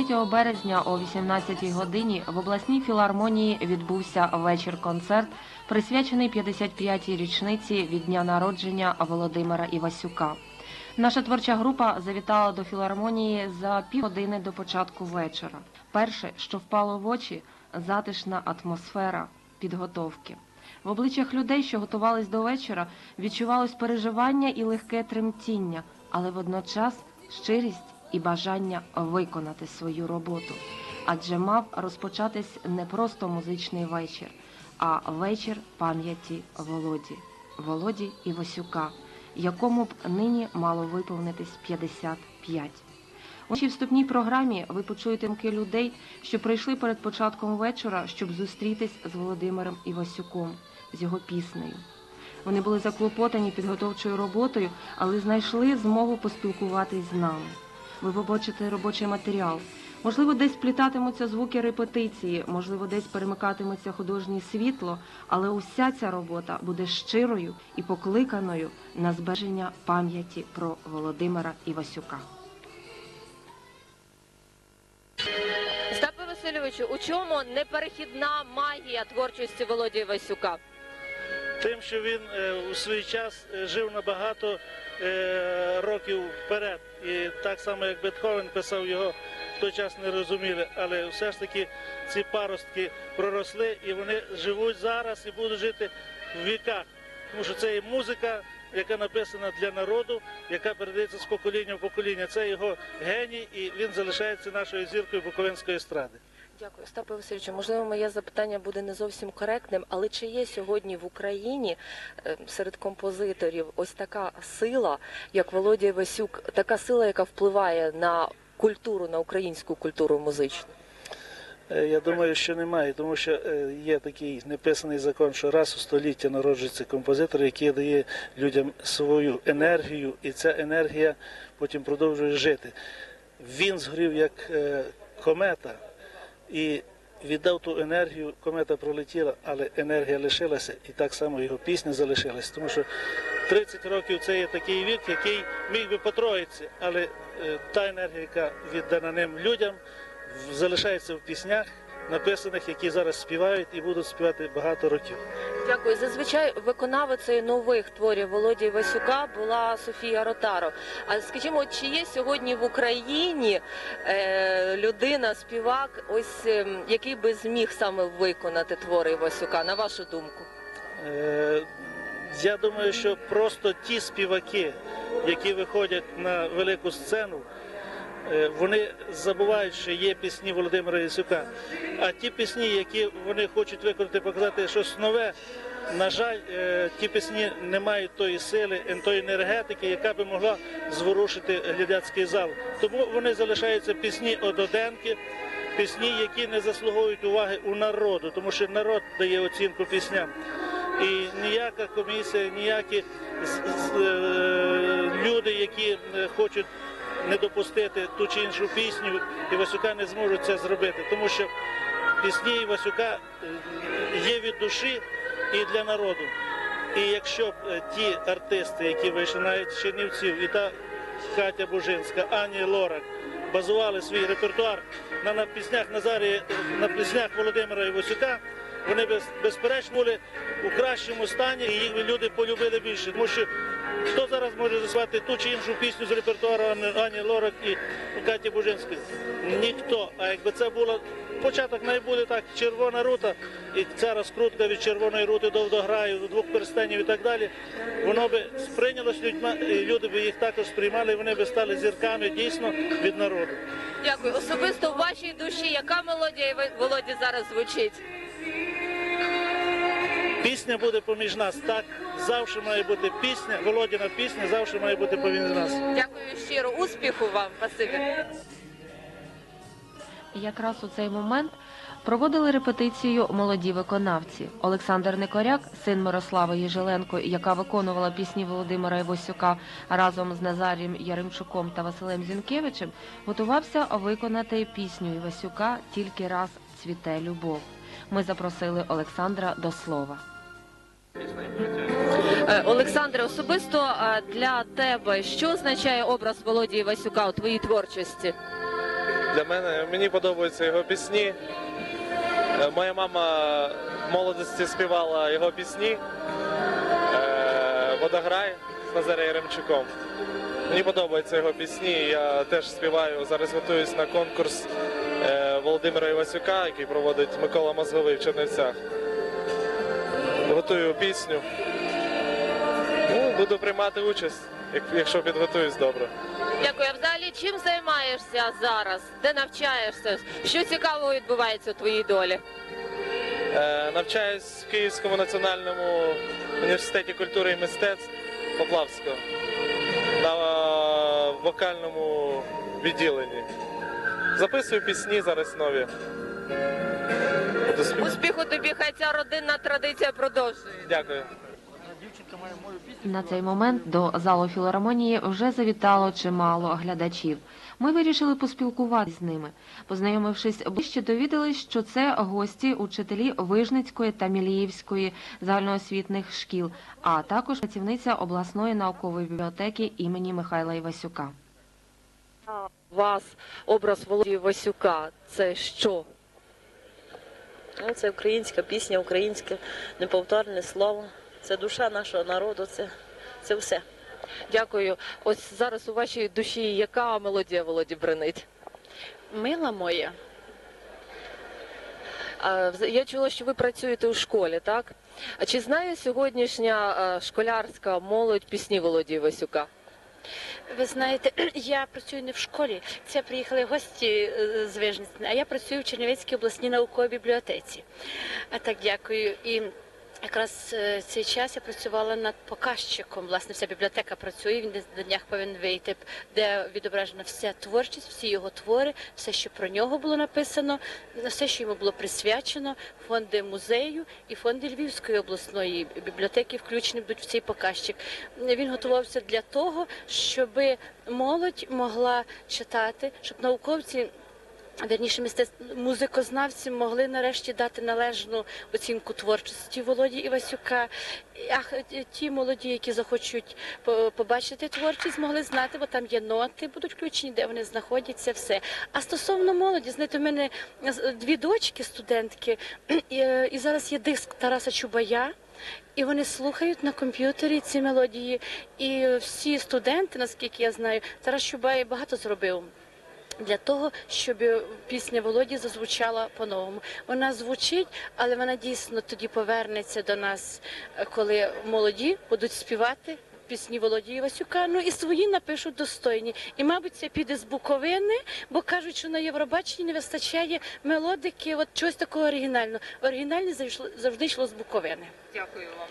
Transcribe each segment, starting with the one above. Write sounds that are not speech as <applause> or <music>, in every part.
Третього березня о 18-й годині в обласній філармонії відбувся вечір-концерт, присвячений 55-й річниці від дня народження Володимира Івасюка. Наша творча група завітала до філармонії за півгодини до початку вечора. Перше, що впало в очі, затишна атмосфера підготовки. В обличчях людей, що готувались до вечора, відчувалось переживання і легке тремтіння, але водночас щирість і бажання виконати свою роботу. Адже мав розпочатись не просто музичний вечір, а вечір пам'яті Володі, Володі Івасюка, якому б нині мало виповнитись 55. У нашій вступній програмі ви почуєте думки людей, що прийшли перед початком вечора, щоб зустрітись з Володимиром Івасюком, з його піснею. Вони були заклопотані підготовчою роботою, але знайшли змогу поспілкуватись з нами. Ви побачите робочий матеріал. Можливо, десь плітатимуться звуки репетиції, можливо, десь перемикатиметься художнє світло, але уся ця робота буде щирою і покликаною на збереження пам'яті про Володимира Івасюка. Степе Васильовичу, у чому неперехідна магія творчості Володі Васюка? Тим, що він е, у свій час е, жив набагато е, років вперед. І так само, як Бетховен писав його, в той час не розуміли. Але все ж таки ці паростки проросли і вони живуть зараз і будуть жити в віках. Тому що це є музика, яка написана для народу, яка передається з покоління в покоління. Це його геній, і він залишається нашою зіркою Буковинської естради. Дякую, Степе Васильовичу. Можливо, моє запитання буде не зовсім коректним, але чи є сьогодні в Україні е, серед композиторів ось така сила, як Володя Васюк, така сила, яка впливає на культуру, на українську культуру музичну? Е, Я думаю, що немає, тому що е, є такий неписаний закон, що раз у століття народжується композитор, який дає людям свою енергію, і ця енергія потім продовжує жити. Він згорів як комета і віддав ту енергію, комета пролетіла, але енергія лишилася, і так само його пісня залишилася. Тому що 30 років це є такий вік, який міг би потроїтися, але е, та енергія, яка віддана ним людям, залишається в піснях, написаних, які зараз співають і будуть співати багато років. Дякую. Зазвичай виконавицею нових творів Володі Васюка була Софія Ротаро. А скажімо, чи є сьогодні в Україні е, людина, співак, ось ем, який би зміг саме виконати твори Васюка, на вашу думку? Е, Я думаю, що просто ті співаки, які виходять на велику сцену, е, вони забувають, що є пісні Володимира Ісюка. А ті пісні, які вони хочуть виконати, показати щось нове. На жаль, е, ті пісні не мають тої сили, е, тої енергетики, яка би могла зворушити глядацький зал. Тому вони залишаються пісні ододенки, пісні, які не заслуговують уваги у народу, тому що народ дає оцінку пісням. І ніяка комісія, ніякі е, люди, які е, хочуть не допустити ту чи іншу пісню, Івасюка не зможуть це зробити, тому що пісні Івасюка е, є від душі і для народу. І якщо б е, ті артисти, які вийшли навіть Чернівців, і та Катя Бужинська, Ані Лорак, базували свій репертуар на, на піснях Назарії, на піснях Володимира Івасюка, вони без, безперечно були у кращому стані, і їх люди полюбили більше. Тому що хто зараз може заспівати ту чи іншу пісню з репертуару Ані, Лорак і Каті Бужинської? Ніхто. А якби це було початок, буде так, червона рута, і ця розкрутка від червоної рути до водограю, до двох перстенів і так далі, воно би сприйнялось людьми, і люди би їх також сприймали, і вони би стали зірками дійсно від народу. Дякую. Особисто в вашій душі, яка мелодія Володі зараз звучить? Пісня буде поміж нас. Так завжди має бути пісня, Володіна пісня завжди має бути поміж нас. Дякую щиро, успіху вам, спасибі. Якраз у цей момент проводили репетицію молоді виконавці. Олександр Никоряк, син Мирослави Єжеленко, яка виконувала пісні Володимира Івасюка разом з Назарієм Яремчуком та Василем Зінкевичем, готувався виконати пісню Івасюка Тільки раз цвіте любов. Ми запросили Олександра до слова. Е, Олександре, особисто для тебе що означає образ Володі Івасюка у твоїй творчості? Для мене мені подобаються його пісні. Е, Моя мама в молодості співала його пісні е, Водограй з Назарем Яремчуком. Мені подобаються його пісні. Я теж співаю. Зараз готуюсь на конкурс Володимира Івасюка, який проводить Микола Мозговий в Чернівцях. Готую пісню. Ну, буду приймати участь, якщо підготуюсь добре. Дякую. А взагалі чим займаєшся зараз? Де навчаєшся? Що цікавого відбувається у твоїй долі? Е, Навчаюсь в Київському національному університеті культури і мистецтв Поплавського на е, вокальному відділенні. Записую пісні зараз нові. Спів- Успіху тобі, хай ця родинна традиція продовжує. Дякую. На цей момент до залу філармонії вже завітало чимало глядачів. Ми вирішили поспілкуватися з ними. Познайомившись ближче, довідались, що це гості учителі Вижницької та Міліївської загальноосвітних шкіл, а також працівниця обласної наукової бібліотеки імені Михайла Івасюка. У вас образ Володі Івасюка це що? Ну, Це українська пісня, українське неповторне слово. Це душа нашого народу, це, це все. Дякую. Ось зараз у вашій душі яка мелодія Володі бренить? Мила моя. Я чула, що ви працюєте у школі, так? А чи знає сьогоднішня школярська молодь пісні Володі Івасюка? Ви знаєте, <clears throat> я працюю не в школі. Це приїхали гості е, з Вижниці, а я працюю в Чернівецькій обласній науковій бібліотеці. А так дякую. І якраз е, цей час я працювала над показчиком. Власне, вся бібліотека працює. Він до днях повинен вийти, де відображена вся творчість, всі його твори, все, що про нього було написано, все, що йому було присвячено, фонди музею і фонди Львівської обласної бібліотеки включені будуть в цей показчик. Він готувався для того, щоб молодь могла читати, щоб науковці. Верніше мистецтв музикознавці могли нарешті дати належну оцінку творчості Володі Івасюка. А ті молоді, які захочуть побачити творчість, могли знати, бо там є ноти, будуть включені, де вони знаходяться, все. А стосовно молоді, знаєте, в мене дві дочки, студентки, е, і зараз є диск Тараса Чубая. І вони слухають на комп'ютері ці мелодії. І всі студенти, наскільки я знаю, Тарас Чубай багато зробив для того, щоб пісня Володі зазвучала по-новому. Вона звучить, але вона дійсно тоді повернеться до нас, е, коли молоді будуть співати. Пісні Володі Івасюка, ну і свої напишуть достойні. І, мабуть, це піде з Буковини, бо кажуть, що на Євробаченні не вистачає мелодики, от чогось такого оригінального. Оригінальне завжди- завжди йшло з Буковини. Дякую вам.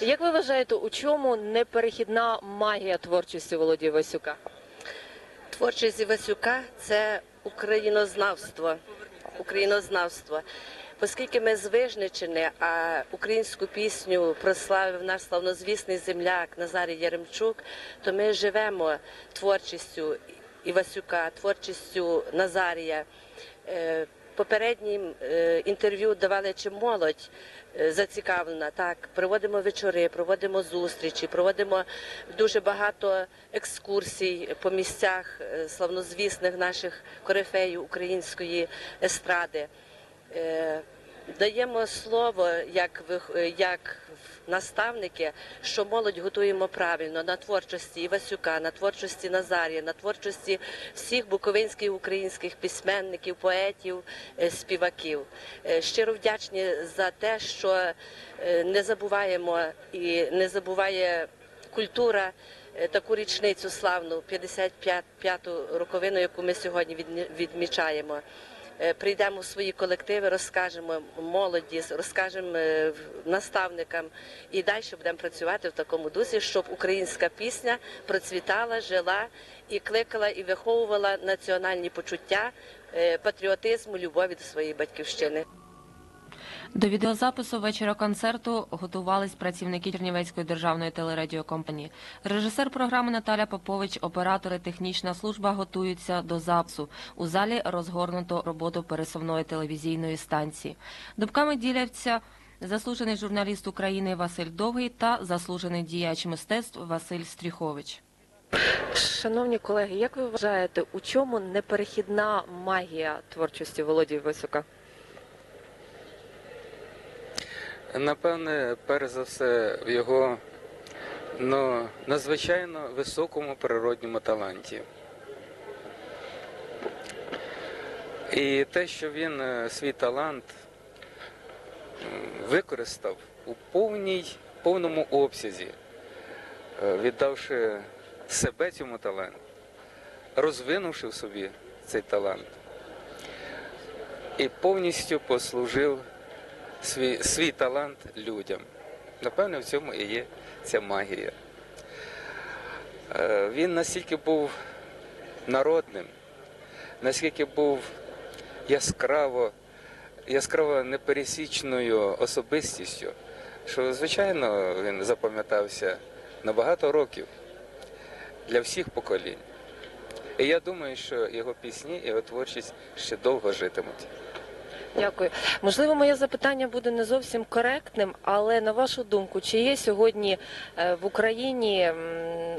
Як ви вважаєте, у чому неперехідна магія творчості Володі Івасюка? Творчість Івасюка це українознавство. Українознавство. Оскільки ми з Вижничини, а українську пісню прославив наш славнозвісний земляк Назарій Яремчук, то ми живемо творчістю Івасюка, творчістю Назарія. Е, Попереднім е, інтерв'ю давали чи молодь зацікавлена. Так, проводимо вечори, проводимо зустрічі, проводимо дуже багато екскурсій по місцях е, славнозвісних наших корифеїв української естради. Е, Даємо слово як е, як наставники, що молодь готуємо правильно на творчості Івасюка, на творчості Назарія, на творчості всіх буковинських українських письменників, поетів, е, співаків. Е, Щиро вдячні за те, що е, не забуваємо і не забуває культура таку річницю славну, 55-ту роковину, яку ми сьогодні відмічаємо. Е, Прийдемо в свої колективи, розкажемо молоді, розкажемо е, наставникам і далі будемо працювати в такому дусі, щоб українська пісня процвітала, жила і кликала і виховувала національні почуття е, патріотизму, любові до своєї батьківщини. До відеозапису вечора концерту готувались працівники Чернівецької державної телерадіокомпанії. Режисер програми Наталя Попович, оператори, технічна служба готуються до запису. У залі розгорнуто роботу пересувної телевізійної станції. Дубками діляться заслужений журналіст України Василь Довгий та заслужений діяч мистецтв Василь Стріхович. Шановні колеги, як ви вважаєте, у чому неперехідна магія творчості Володії Васюка? Напевне, перш за все, в його ну, надзвичайно високому природньому таланті. І те, що він е, свій талант використав у повній, повному обсязі, е, віддавши себе цьому таланту, розвинувши в собі цей талант і повністю послужив свій, свій талант людям. Напевне, в цьому і є ця магія. Е, Він настільки був народним, наскільки був яскраво, яскраво непересічною особистістю, що, звичайно, він запам'ятався на багато років для всіх поколінь. І я думаю, що його пісні, його творчість ще довго житимуть. Дякую. Можливо, моє запитання буде не зовсім коректним, але на вашу думку, чи є сьогодні е, в Україні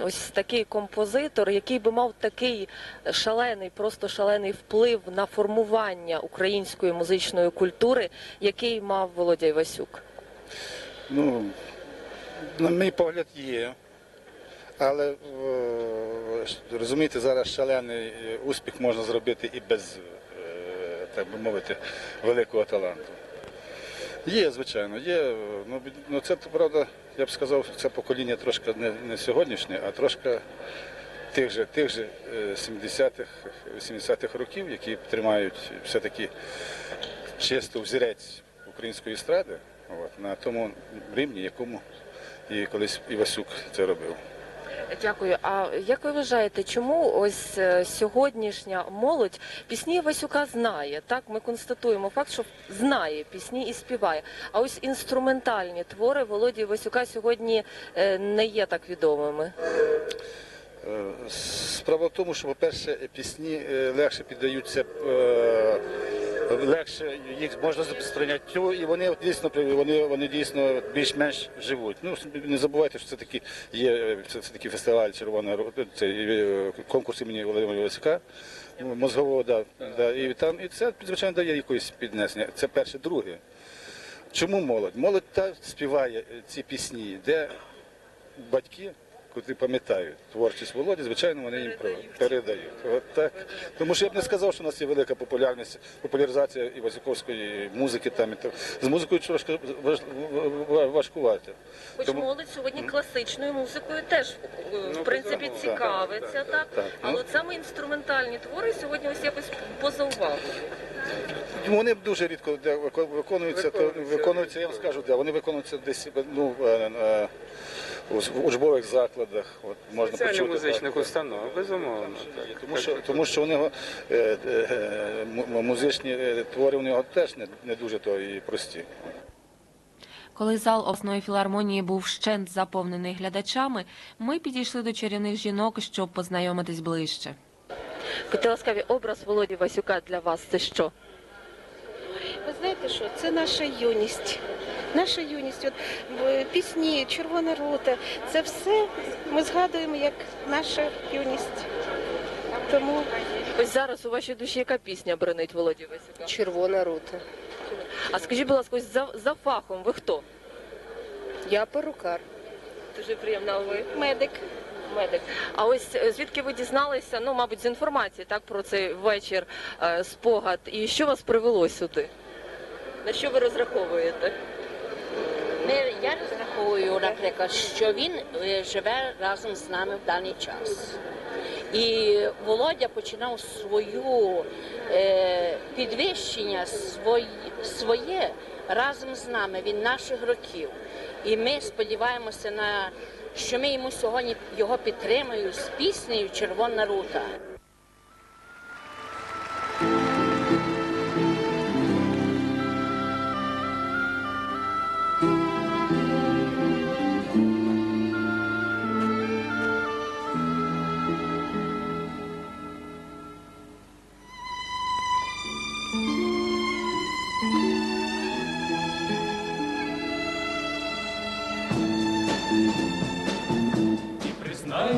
ось такий композитор, який би мав такий шалений, просто шалений вплив на формування української музичної культури, який мав Володя Івасюк? Ну, на мій погляд, є. Але е, розумієте, зараз шалений успіх можна зробити і без, так би мовити, великого таланту. Є, звичайно, є. е, Ну, ну це правда, я б сказав, це покоління трошки не, не сьогоднішнє, а трошки тих же, тих же е, 70-х, 80-х років, які тримають все-таки чисто взірець української естради от, на тому рівні, якому і колись Івасюк це робив. Дякую. А як ви вважаєте, чому ось е, сьогоднішня молодь пісні Васюка знає? Так, ми констатуємо факт, що знає пісні і співає. А ось інструментальні твори Володі Васюка сьогодні е, не є так відомими. Е, Справа в тому, що, по-перше, пісні легше піддаються, легше їх можна сприйняти, і вони дійсно вони, вони дійсно більш-менш живуть. Ну не забувайте, що це такі є це, це такий фестиваль Червона Ру- це е, конкурс імені Володимира Васюка. ну, Мозгового, да, да, і там і це звичайно дає якоїсь піднесення. Це перше, друге. Чому молодь? Молодь та співає ці пісні, де батьки, котрі пам'ятають творчість Володі, звичайно, вони їм передають. От так. Тому що я б не сказав, що у нас є велика популярність, популяризація і васюковської музики там. І так. З музикою трошки важ- ва- важкувати. Хоч Тому- молодь сьогодні класичною музикою теж е, в принципі цікавиться, так? Так, Але ну. саме інструментальні твори сьогодні ось якось поза увагою. Вони дуже рідко де виконуються, то виконуються, я вам скажу, де вони виконуються десь ну, е, е, у учбових закладах. От, можна Спеціальних почути. музичних так. установ, безумовно. Тому що, тому що вони е, е, музичні е, твори у нього теж не, не дуже то і прості. Коли зал обласної філармонії був щент заповнений глядачами, ми підійшли до чарівних жінок, щоб познайомитись ближче. Будьте ласкаві, образ Володі Васюка для вас це що? Ви знаєте що? Це наша юність. Наша юність, от пісні, червона рута, це все ми згадуємо як наша юність. Тому Ось зараз у вашій душі яка пісня бронить Володі Васюка? червона рута. А скажіть, будь ласка, ось за, за фахом ви хто? Я перукар, Дуже приємно, а ви медик. медик. А ось е, звідки ви дізналися, ну, мабуть, з інформації так, про цей вечір, е, спогад, і що вас привело сюди? На що ви розраховуєте? Я розраховую, наприклад, що він е, живе разом з нами в даний час. І Володя починав свою е, підвищення свої, своє разом з нами, він наших років. І ми сподіваємося на що ми йому сьогодні його підтримуємо з піснею Червона рута.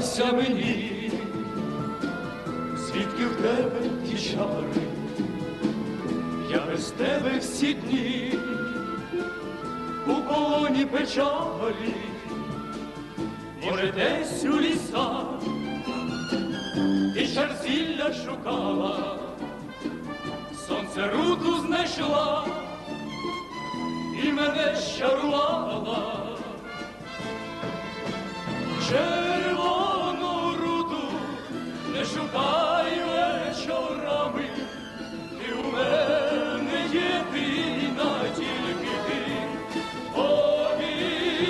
Здавайся мені, звідки в тебе ті чари, я без тебе всі дні, у полоні печалі, може десь у лісах, ти чарзілля шукала, сонце руту знайшла і мене щарувала. Руду не шукай вечорами, ти у мене єдина тільки ти. Повір,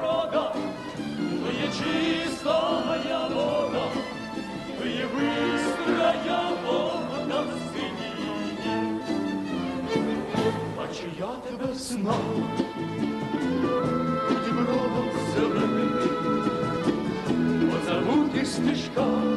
врода, то є чистая вода, то є бистрая вода в сині. Бачу я тебе знав, nicht gar.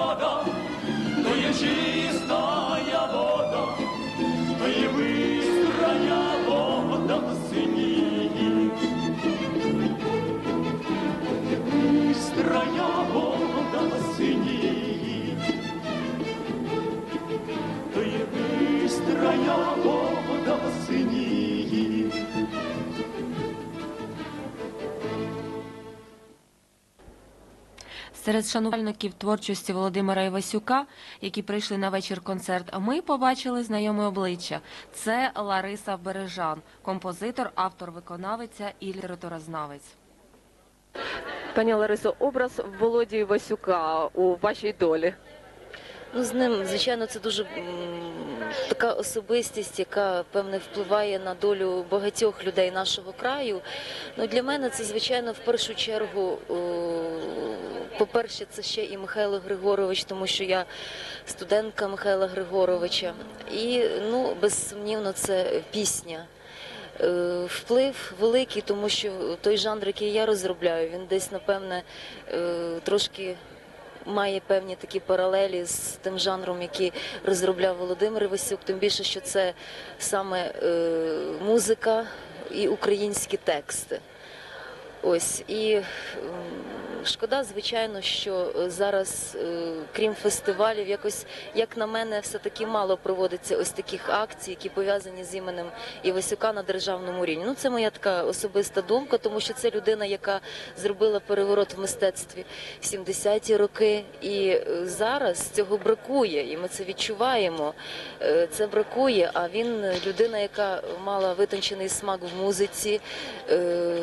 Я врода, то є Серед шанувальників творчості Володимира Івасюка, які прийшли на вечір концерт, ми побачили знайоме обличчя. Це Лариса Бережан, композитор, автор, виконавиця і літературознавець. Пані Ларисо, образ Володі Івасюка у вашій долі. Ну, з ним, звичайно, це дуже м, така особистість, яка певне впливає на долю багатьох людей нашого краю. Ну, для мене це, звичайно, в першу чергу, о, по-перше, це ще і Михайло Григорович, тому що я студентка Михайла Григоровича. І ну, безсумнівно, це пісня. Е, Вплив великий, тому що той жанр, який я розробляю, він десь, напевне, е, трошки має певні такі паралелі з тим жанром, який розробляв Володимир Івасюк, тим більше, що це саме е, музика і українські тексти. Ось і шкода, звичайно, що е, зараз, е, крім фестивалів, якось, як на мене, все таки мало проводиться ось таких акцій, які пов'язані з іменем Івасюка на державному рівні. Ну, це моя така особиста думка, тому що це людина, яка зробила переворот в мистецтві в 70-ті роки. І е, зараз цього бракує, і ми це відчуваємо. Е, Це бракує. А він е, людина, яка мала витончений смак в музиці, е,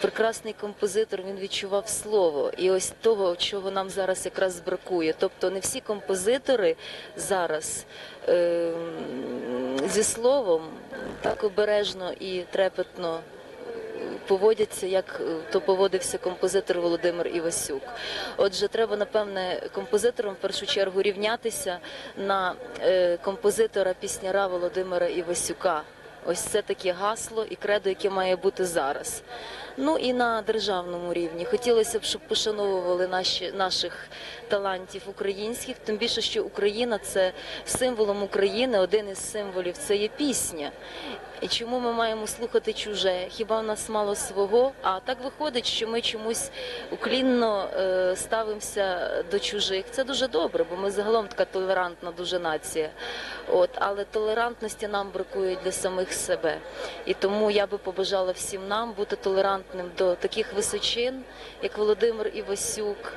прекрасний композитор. Він відчував слово. І ось того, чого нам зараз якраз бракує. Тобто не всі композитори зараз е, зі словом так обережно і трепетно поводяться, як е, то поводився композитор Володимир Івасюк. Отже, треба, напевне, композиторам в першу чергу рівнятися на е, композитора пісняра Володимира Івасюка. Ось це таке гасло і кредо, яке має бути зараз. Ну і на державному рівні хотілося б, щоб пошановували наші наших талантів українських. Тим більше, що Україна це символом України. Один із символів це є пісня. І чому ми маємо слухати чуже? Хіба в нас мало свого? А так виходить, що ми чомусь уклінно е, ставимося до чужих. Це дуже добре, бо ми загалом така толерантна дуже нація. От, але толерантності нам бракує для самих себе. І тому я би побажала всім нам бути толерантним до таких височин, як Володимир Івасюк.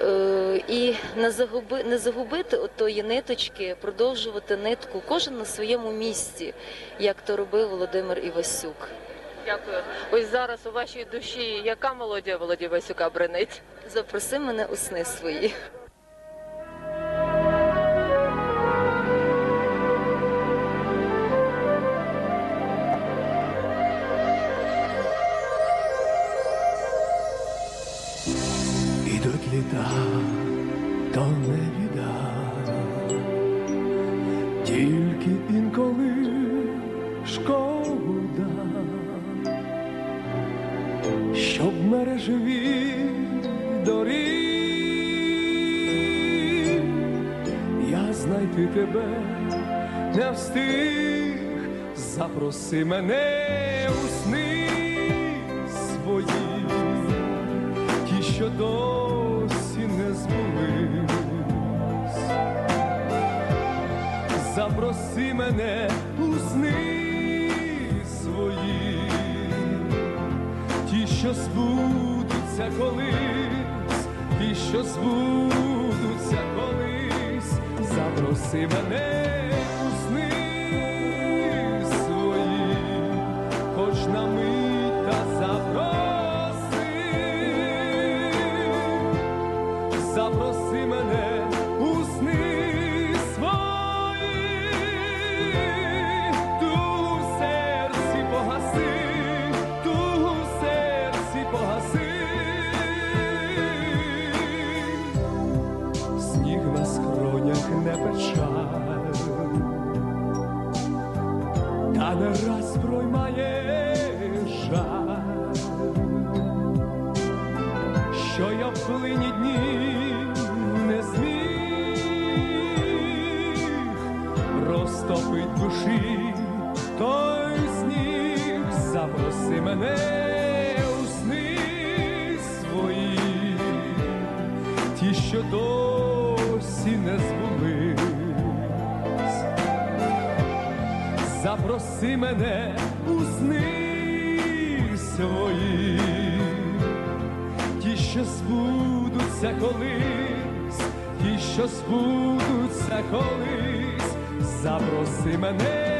Е, І не загуби не загубити отої ниточки, продовжувати нитку, кожен на своєму місці, як то робив Володимир Івасюк. Дякую. Ось зараз у вашій душі яка мелодія Володії Васюка бренить? Запроси мене у сни свої. Літа, то не біда, тільки інколи шкода, щоб мережеві доріг я знайти тебе не встиг, запроси мене у сни свої ті, що досі Запроси мене у сни свої, ті, що збудуться колись, ті, що збудуться колись, запроси мене у сни мене у сни свої, ті, що досі не збулись. Запроси мене у сни свої, ті, що збудуться колись, ті, що збудуться колись, запроси мене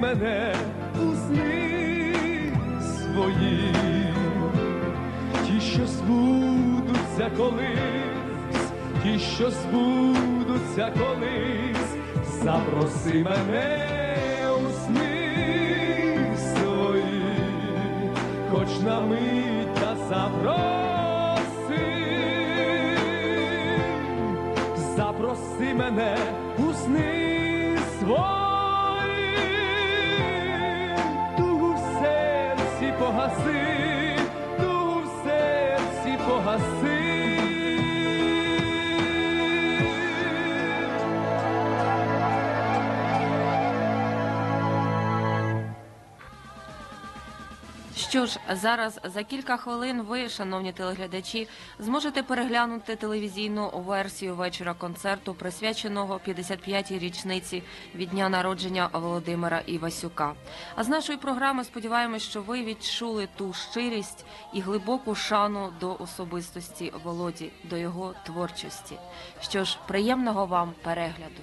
Мене у сни свої, ті, що збудуться колись, ті, що збудуться колись, запроси мене у сни свої, хоч на мить та запроси, Що ж, зараз за кілька хвилин ви, шановні телеглядачі, зможете переглянути телевізійну версію вечора концерту, присвяченого 55-й річниці від дня народження Володимира Івасюка. А з нашої програми сподіваємось, що ви відчули ту щирість і глибоку шану до особистості Володі, до його творчості. Що ж, приємного вам перегляду.